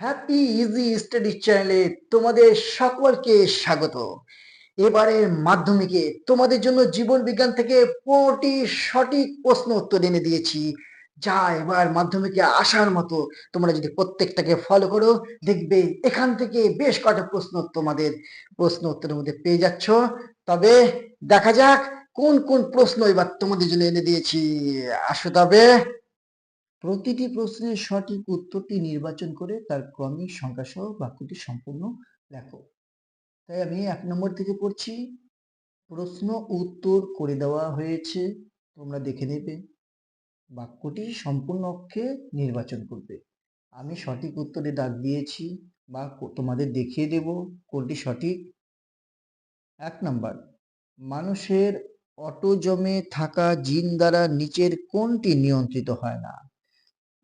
Happy easy study চ্যানেলে তোমাদের সকলকে স্বাগত। এবারের মাধ্যমিকে তোমাদের জন্য জীবন বিজ্ঞান থেকে পনেরোটি সঠিক প্রশ্ন উত্তর এনে দিয়েছি। যা এবার মাধ্যমিকে আসার মতো তোমরা যদি প্রত্যেকটাকে ফলো করো, দেখবে এখান থেকে বেশ কটা প্রশ্ন তোমাদের, প্রশ্ন উত্তরের মধ্যে পেয়ে যাচ্ছ। তবে দেখা যাক কোন কোন প্রশ্ন এবার তোমাদের জন্য এনে দিয়েছি। আসো তবে। প্রতিটি প্রশ্নের সঠিক উত্তরটি নির্বাচন করে তার ক্রমিক সংখ্যা সহ বাক্যটি সম্পূর্ণ লেখো। তাই আমি এক নম্বর থেকে পড়ছি। প্রশ্ন উত্তর করে দেওয়া হয়েছে, তোমরা দেখে নেবে। বাক্যটি সম্পূর্ণ অক্ষে নির্বাচন করবে। আমি সঠিক উত্তরে দাগ দিয়েছি বা তোমাদের দেখিয়ে দেব কোনটি সঠিক। এক নাম্বার, মানুষের অটোজমে থাকা জিন দ্বারা নিচের কোনটি নিয়ন্ত্রিত হয় না?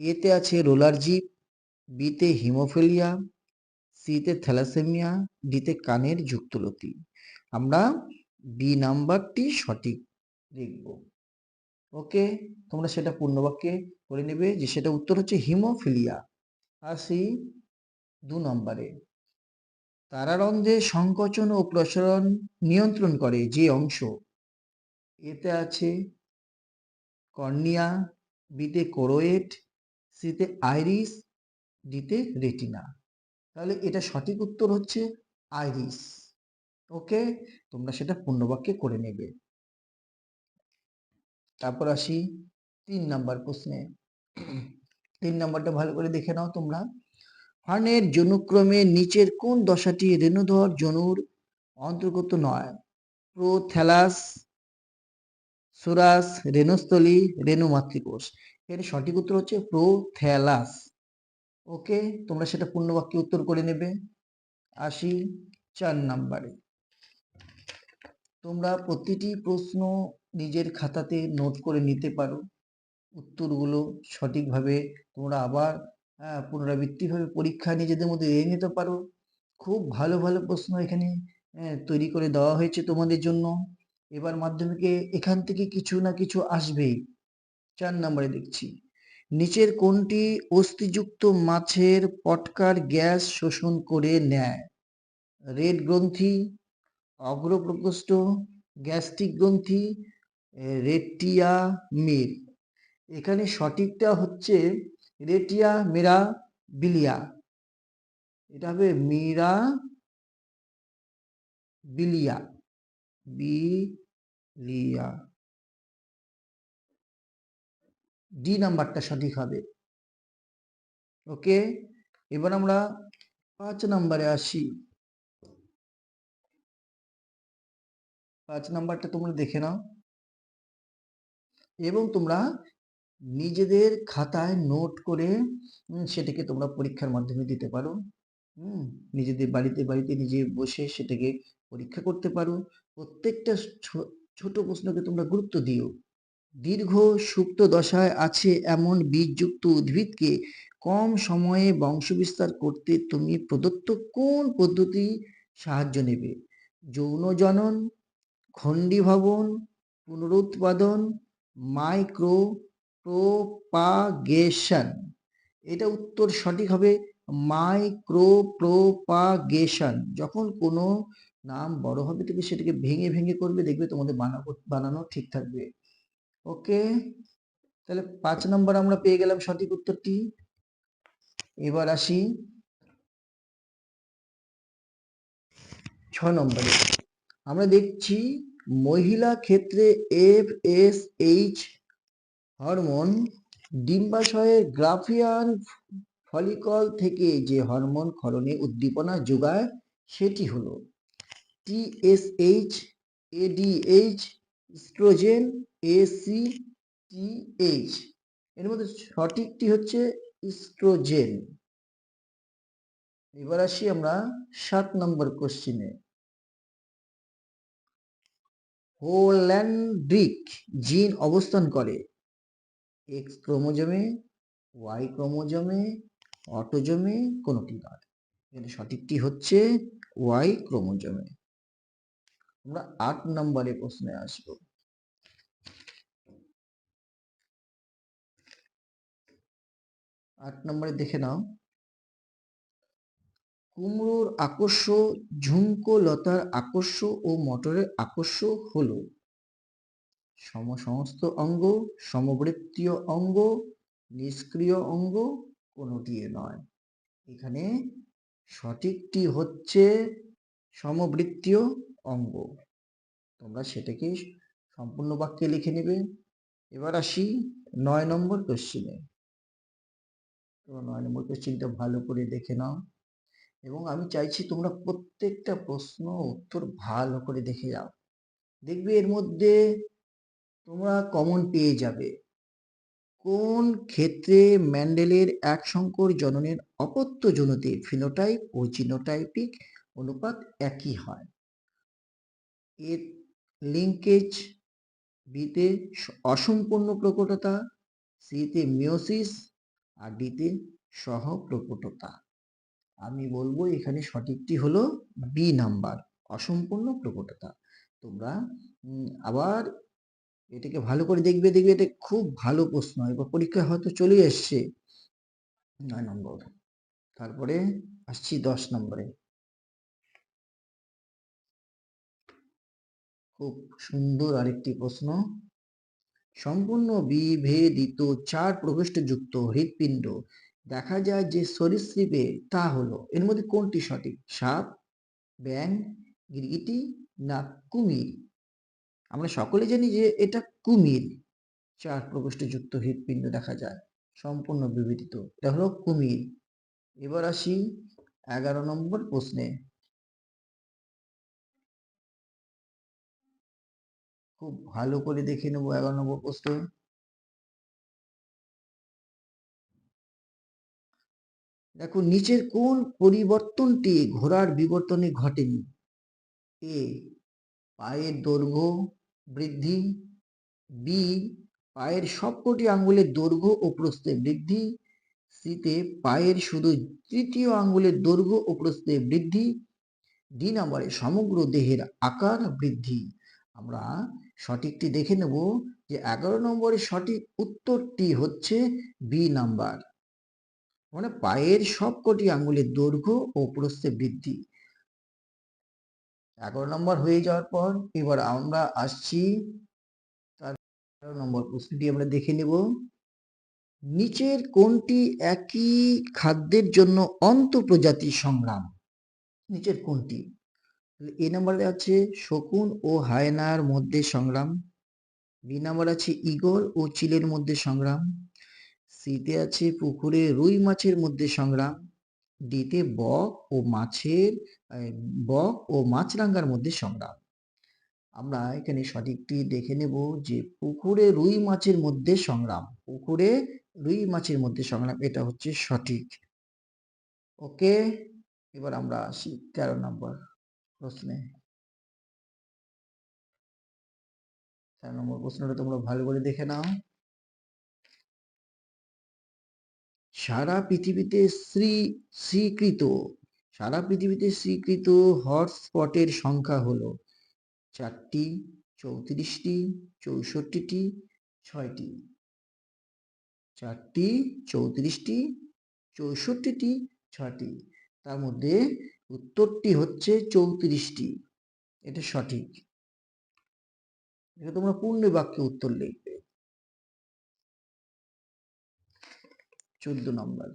এতে আছে রোলার জিপ, বিতে হিমোফিলিয়া, সিতে থ্যালাসেমিয়া, ডিতে কানের যুক্তলতি। আমরা বি নাম্বারটি সঠিক লিখব ওকে, তোমরা সেটা পূর্ণবাক্যে করে নেবে যে সেটা উত্তর হচ্ছে হিমোফিলিয়া। আসি দু নম্বরে। তারারন্ধ্রে সংকোচন ও প্রসারণ নিয়ন্ত্রণ করে যে অংশ। এতে আছে কর্নিয়া, বিতে কোরোয়েট সিতে আইরিস, ডিতে রেটিনা। তাহলে এটা সঠিক উত্তর হচ্ছে আইরিস। ওকে তোমরা সেটা পূর্ণবাক্যে করে নেবে। তারপর আসি তিন নাম্বার প্রশ্নে। তিন নাম্বারটা ভালো করে দেখে নাও তোমরা। ফার্নের জনুক্রমে নিচের কোন দশাটি রেণুধর জনুর অন্তর্গত নয়? প্রোথ্যালাস সুরাস, রেণুস্থলী রেণু মাতৃকোষ এর সঠিক উত্তর হচ্ছে প্রোথ্যালাস ওকে তোমরা সেটা পূর্ণবাক্যে উত্তর করে নেবে। আসি চার নাম্বারে। তোমরা প্রতিটি প্রশ্ন নিজের খাতাতে নোট করে নিতে পারো। উত্তরগুলো সঠিকভাবে তোমরা আবার আহ, পুনরাবৃত্তিভাবে পরীক্ষা নিজেদের মধ্যে দিয়ে নিতে পারো। খুব ভালো ভালো প্রশ্ন এখানে তৈরি করে দেওয়া হয়েছে তোমাদের জন্য। এবার মাধ্যমিকে এখান থেকে কিছু না কিছু আসবেই। চার নম্বরে দেখছি। নিচের কোনটি অস্থিযুক্ত মাছের পটকার গ্যাস শোষণ করে নেয়? রেড গ্রন্থি অগ্রপ্রকোষ্ঠ গ্যাস্ট্রিক গ্রন্থি, রেটিয়া মির। এখানে সঠিকটা হচ্ছে রেটিয়া মেরা বিলিয়া। এটা হবে মিরা বিলিয়া। বিলিয়া। ডি নাম্বারটা সঠিক হবে। ওকে? এবার আমরা পাঁচ নাম্বারে আসি। পাঁচ নাম্বারটা তোমরা দেখে নাও। এবং তোমরা নিজেদের খাতায় নোট করে সেটাকে তোমরা পরীক্ষার মাধ্যমে দিতে পারো। হুম নিজেদের বাড়িতে বাড়িতে নিজে বসে সেটাকে পরীক্ষা করতে পারো। প্রত্যেকটা ছোট প্রশ্নকে তোমরা গুরুত্ব দিও। দীর্ঘ সুপ্ত দশায় আছে এমন বীজযুক্ত উদ্ভিদকে কম সময়ে বংশবিস্তার করতে তুমি প্রদত্ত কোন পদ্ধতি সাহায্য নেবে? যৌন জনন খণ্ডীভবন পুনরুৎপাদন মাইক্রো প্রোপাগেশন এটা উত্তর সঠিক হবে মাইক্রো প্রোপাগেশন যখন কোনো নাম বড় হবে, তুমি সেটাকে ভেঙে ভেঙে করবে, দেখবে তোমাদের বানানো ঠিক থাকবে। ওকে, তাহলে পাঁচ নম্বর আমরা পেয়ে গেলাম সঠিক উত্তরটি। এবার আসি ছ নম্বরে। আমরা দেখছি মহিলা ক্ষেত্রে এফ এস এইচ হরমোন ডিম্বাশয়ের গ্রাফিয়ান ফলিকল থেকে যে হরমোন ক্ষরণে উদ্দীপনা যোগায়, সেটি হলো টিএসএইচ এডিএইচ স্ট্রোজেন এসিটিএইচ এর মধ্যে সঠিকটি হচ্ছে ইস্ট্রোজেন এবার আসি আমরা সাত নম্বর কোশ্চিনে হোল্যান্ড্রিক জিন অবস্থান করে। এক্স ক্রোমোজোমে ওয়াই ক্রোমোজোমে, অটোজোমে কোনটি নয়। এখানে সঠিকটি হচ্ছে ওয়াই ক্রোমোজোমে। আমরা আট নম্বরে প্রশ্নে আসব। আট নম্বরে দেখে নাও। কুমড়োর আকর্ষ, ঝুমকো লতার আকর্ষ ও মটরের আকর্ষ হলো সমসমস্ত অঙ্গ, সমবৃত্তীয় অঙ্গ, নিষ্ক্রিয় অঙ্গ কোনোটিও নয়। এখানে সঠিকটি হচ্ছে সমবৃত্তীয় অঙ্গ। তোমরা সেটাকে সম্পূর্ণ বাক্যে লিখে নেবে। এবার আসি নয় নম্বর কোশ্চিনে তো নয় নম্বর ভালো করে দেখে নাও। এবং আমি চাইছি তোমরা প্রত্যেকটা প্রশ্ন উত্তর ভালো করে দেখে যাও। দেখবে এর মধ্যে তোমরা কমন পেয়ে যাবে। কোন ক্ষেত্রে ম্যান্ডেলের এক সংকর জননের অপত্য জনতে ফিনোটাইপ ও জিনোটাইপিক অনুপাত একই হয়? এর লিঙ্কেজ বিতে অসম্পূর্ণ প্রকটতা সিতে মিওসিস আর ডিতে সহ প্রকটতা আমি বলব এখানে সঠিকটি হলো বি নাম্বার অসম্পূর্ণ প্রকটতা। তোমরা আবার এটাকে ভালো করে দেখবে দেখবে এটা খুব ভালো প্রশ্ন এবার পরীক্ষায় হয়তো চলে এসছে। নয় নম্বর, তারপরে আসছি দশ নম্বরে। খুব সুন্দর আরেকটি প্রশ্ন। সম্পূর্ণ বিভেদিত, চার প্রকোষ্ঠযুক্ত হৃৎপিণ্ড। দেখা যায় যে সরীসৃপে তা হলো। এর মধ্যে কোনটি সঠিক? সাপ ব্যাং গিরগিটি না কুমির? আমরা সকলে জানি যে এটা কুমির। চার প্রকোষ্ঠযুক্ত হৃৎপিণ্ড দেখা যায়। সম্পূর্ণ বিবেদিত এটা হলো কুমির। এবার আসি এগারো নম্বর প্রশ্নে। খুব ভালো করে দেখে নেব, এগারো নম্বর প্রশ্ন। দেখো, নিচের কোন পরিবর্তনটি ঘোড়ার বিবর্তনে ঘটেনি? এ, পায়ের দৈর্ঘ্য বৃদ্ধি, বি, পায়ের সবকটি আঙ্গুলের দৈর্ঘ্য ও প্রস্থে বৃদ্ধি, সিতে পায়ের শুধু তৃতীয় আঙ্গুলের দৈর্ঘ্য ও প্রস্থে বৃদ্ধি, ডি নাম্বারে সমগ্র দেহের আকার বৃদ্ধি। আমরা সঠিকটি দেখে নেব যে এগারো নম্বরের সঠিক উত্তরটি হচ্ছে বি নাম্বার মানে পায়ের সবকটি আঙ্গুলের দৈর্ঘ্য ও প্রস্থে বৃদ্ধি। এগারো নম্বর হয়ে যাওয়ার পর এবার আমরা আসছি, তার এগারো নম্বর প্রশ্নটি আমরা দেখে নেব। নিচের কোনটি একই খাদ্যের জন্য অন্তঃপ্রজাতি সংগ্রাম? নিচের কোনটি? এ নাম্বারে আছে শকুন ও হায়নার মধ্যে সংগ্রাম। বি নাম্বার আছে ইগল ও চিলের মধ্যে সংগ্রাম। সিতে আছে পুকুরে রুই মাছের মধ্যে সংগ্রাম। ডিতে বক ও মাছের বক ও মাছরাঙ্গার মধ্যে সংগ্রাম। আমরা এখানে সঠিকটি দেখে নেব যে পুকুরে রুই মাছের মধ্যে সংগ্রাম। পুকুরে রুই মাছের মধ্যে সংগ্রাম, এটা হচ্ছে সঠিক। ওকে এবার আমরা আসি তেরো নম্বর প্রশ্নে। তেরো নম্বর প্রশ্নটা তোমরা ভালো করে দেখে নাও। সারা পৃথিবীতে শ্রী স্বীকৃত সারা পৃথিবীতে স্বীকৃত হটস্পটের সংখ্যা হলো চারটি, চৌত্রিশটি, চৌষট্টিটি, ছয়টি। চারটি, চৌত্রিশটি, চৌষট্টিটি, ছয়টি। তার মধ্যে উত্তরটি হচ্ছে চৌত্রিশটি। এটা সঠিক। এটা তোমরা পূর্ণ বাক্যে উত্তর লিখবে। চোদ্দ নম্বর।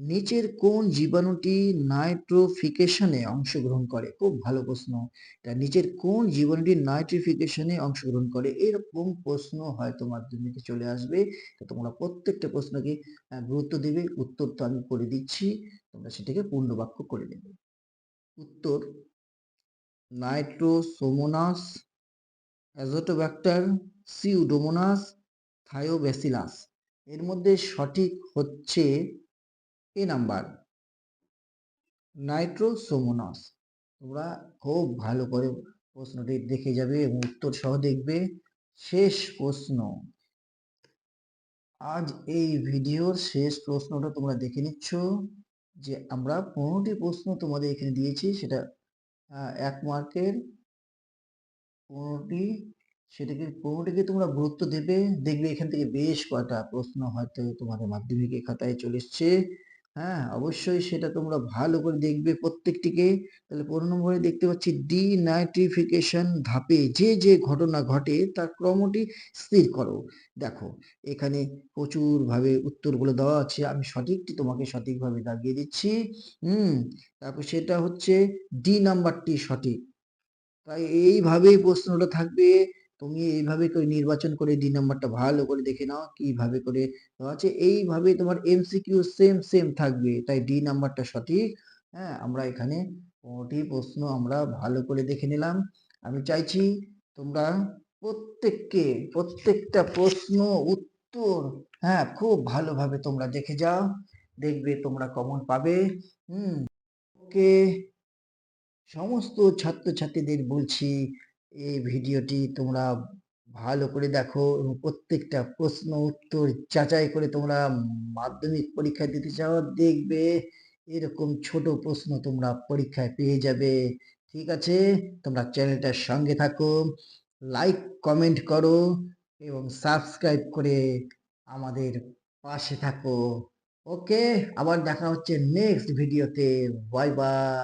নিচের কোন জীবাণুটি নাইট্রোফিকেশনে অংশগ্রহণ করে। খুব ভালো প্রশ্ন। নিচের কোন জীবাণুটি নাইট্রিফিকেশনে অংশগ্রহণ করে। এরকম প্রশ্ন হয়তো মাধ্যমিকে চলে আসবে? তো তোমরা প্রত্যেকটা প্রশ্নকে গুরুত্ব দেবে। উত্তর তো আমি করে দিচ্ছি। তোমরা সেটাকে পূর্ণ বাক্য করে নেবে। উত্তর, নাইট্রোসোমোনাস, অ্যাজোটোব্যাক্টার, সিউডোমোনাস থায়োব্যাসিলাস এর মধ্যে সঠিক হচ্ছে এ নাম্বার। নাইট্রোসোমোনাস তোমরা খুব ভালো করে প্রশ্নটি দেখে যাবে এবং উত্তর সহ দেখবে। শেষ প্রশ্ন। আজ এই ভিডিওর শেষ প্রশ্নটা তোমরা দেখে নিচ্ছ যে আমরা পনেরোটি প্রশ্ন তোমাদের এখানে দিয়েছি। সেটা এক মার্কের পনেরোটি। সেটাকে, পনেরোটিকে তোমরা গুরুত্ব দেবে। দেখবে এখান থেকে বেশ কয়টা প্রশ্ন হয়তো তোমাদের মাধ্যমিকের খাতায় চলে এসছে। হ্যাঁ, অবশ্যই সেটা তোমরা ভালো করে দেখবে প্রত্যেকটিকে। তাহলে ১৫ নম্বরে দেখতে পাচ্ছি ডি-নাইট্রিফিকেশন ধাপে যে, যে ঘটনা ঘটে তার ক্রমটি স্থির করো। দেখো এখানে প্রচুরভাবে উত্তরগুলো দেওয়া আছে। আমি সঠিকটি তোমাকে সঠিকভাবে দাগিয়ে দিচ্ছি। হুম? তারপর সেটা হচ্ছে ডি নাম্বারটি সঠিক। তাই এইভাবেই প্রশ্নটা থাকবে। তুমি এইভাবে করে নির্বাচন করে ডি নাম্বারটা ভালো করে দেখে নাও কীভাবে করে আছে। এইভাবে তোমার এমসিকিউ সেম, সেম থাকবে। তাই ডি নাম্বারটা সঠিক। হ্যাঁ? আমরা এখানে ১৫ প্রশ্ন আমরা ভালো করে দেখে নিলাম। আমি চাইছি তোমরা প্রত্যেককে প্রত্যেকটা প্রশ্ন উত্তর হ্যাঁ, খুব ভালোভাবে তোমরা দেখে যাও। দেখবে তোমরা কমন পাবে। হুম? ওকে। সমস্ত ছাত্রছাত্রীদের বলছি এই ভিডিওটি তোমরা ভালো করে দেখো এবং প্রত্যেকটা প্রশ্ন, উত্তর যাচাই করে তোমরা মাধ্যমিক পরীক্ষা দিতে চাও, দেখবে এরকম ছোট প্রশ্ন তোমরা পরীক্ষায় পেয়ে যাবে। ঠিক আছে? তোমরা চ্যানেলটার সঙ্গে থাকো, লাইক, কমেন্ট করো এবং সাবস্ক্রাইব করে আমাদের পাশে থাকো। ওকে? আবার দেখা হচ্ছে নেক্সট ভিডিওতে। Bye bye.